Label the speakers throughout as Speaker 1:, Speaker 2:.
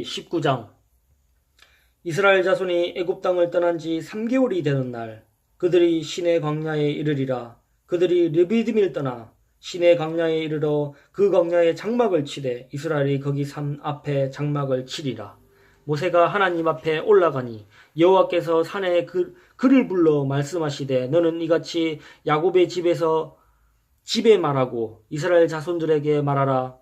Speaker 1: 19장. 이스라엘 자손이 애굽 땅을 떠난 지 3개월이 되는 날 그들이 시내 광야에 이르리라. 그들이 르비드밀 떠나 시내 광야에 이르러 그 광야에 장막을 치되 이스라엘이 거기 산 앞에 장막을 치리라. 모세가 하나님 앞에 올라가니 여호와께서 산에 그, 그를 불러 말씀하시되 너는 이같이 야곱의 집에서 집에 말하고 이스라엘 자손들에게 말하라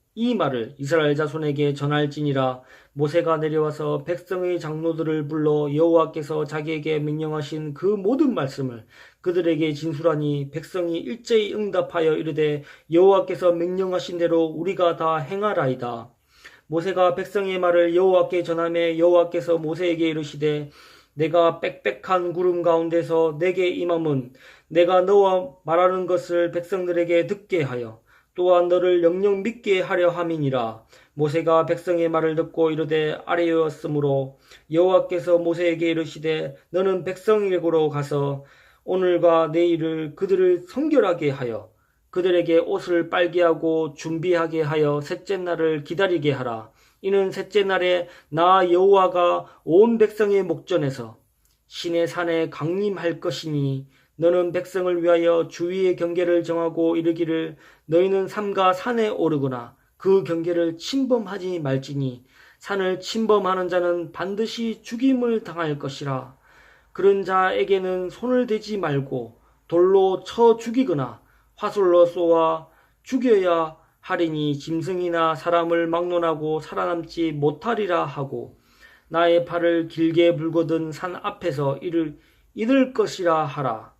Speaker 1: 이 말을 이스라엘 자손에게 전할지니라 모세가 내려와서 백성의 장로들을 불러 여호와께서 자기에게 명령하신 그 모든 말씀을 그들에게 진술하니 백성이 일제히 응답하여 이르되 여호와께서 명령하신 대로 우리가 다 행하라이다. 모세가 백성의 말을 여호와께 전하매 여호와께서 모세에게 이르시되 내가 빽빽한 구름 가운데서 내게 임함은 내가 너와 말하는 것을 백성들에게 듣게 하여 또한 너를 영영 믿게 하려 함이니라. 모세가 백성의 말을 듣고 이르되 아래였으므로 여호와께서 모세에게 이르시되 너는 백성에게로 가서 오늘과 내일을 그들을 성결하게 하여 그들에게 옷을 빨게 하고 준비하게 하여 셋째 날을 기다리게 하라. 이는 셋째 날에 나 여호와가 온 백성의 목전에서 신의 산에 강림할 것이니 너는 백성을 위하여 주위의 경계를 정하고 이르기를 너희는 삼가 산에 오르거나 그 경계를 침범하지 말지니 산을 침범하는 자는 반드시 죽임을 당할 것이라. 그런 자에게는 손을 대지 말고 돌로 쳐 죽이거나 화술로 쏘아 죽여야 하리니 짐승이나 사람을 막론하고 살아남지 못하리라 하고 나의 팔을 길게 불거든 산 앞에서 이를 이들 것이라 하라.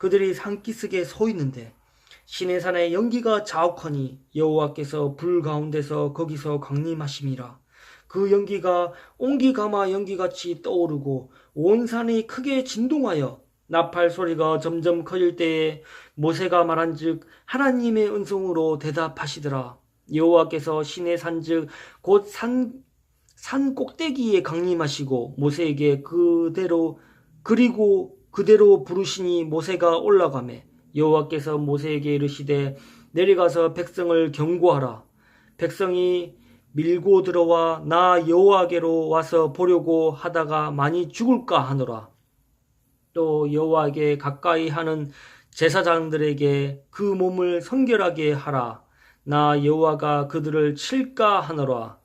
Speaker 1: 그들이 산기슭에 서 있는데 신의 산에 연기가 자욱하니 여호와께서 불 가운데서 거기서 강림하심이라. 그 연기가 옹기가마 연기같이 떠오르고 온 산이 크게 진동하여 나팔 소리가 점점 커질 때에 모세가 말한즉 하나님의 은성으로 대답하시더라. 여호와께서 신의 산즉 곧산 산 꼭대기에 강림하시고 모세에게 그대로 그리고 그대로 부르시니 모세가 올라가매 여호와께서 모세에게 이르시되 내려가서 백성을 경고하라. 백성이 밀고 들어와 나 여호와께로 와서 보려고 하다가 많이 죽을까 하노라. 또 여호와에게 가까이 하는 제사장들에게 그 몸을 성결하게 하라. 나 여호와가 그들을 칠까 하노라.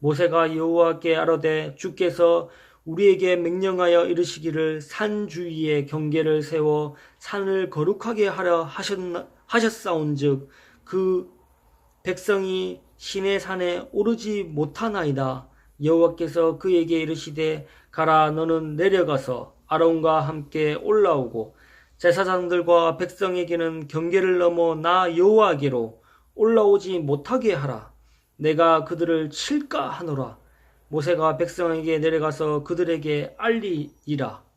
Speaker 1: 모세가 여호와께 아뢰되 주께서 우리에게 명령하여 이르시기를 산 주위에 경계를 세워 산을 거룩하게 하려 하셨사온즉 그 백성이 신의 산에 오르지 못하나이다. 여호와께서 그에게 이르시되 가라 너는 내려가서 아론과 함께 올라오고 제사장들과 백성에게는 경계를 넘어 나 여호와께로 올라오지 못하게 하라. 내가 그들을 칠까 하노라. 모세가 백성에게 내려가서 그들에게 알리이라.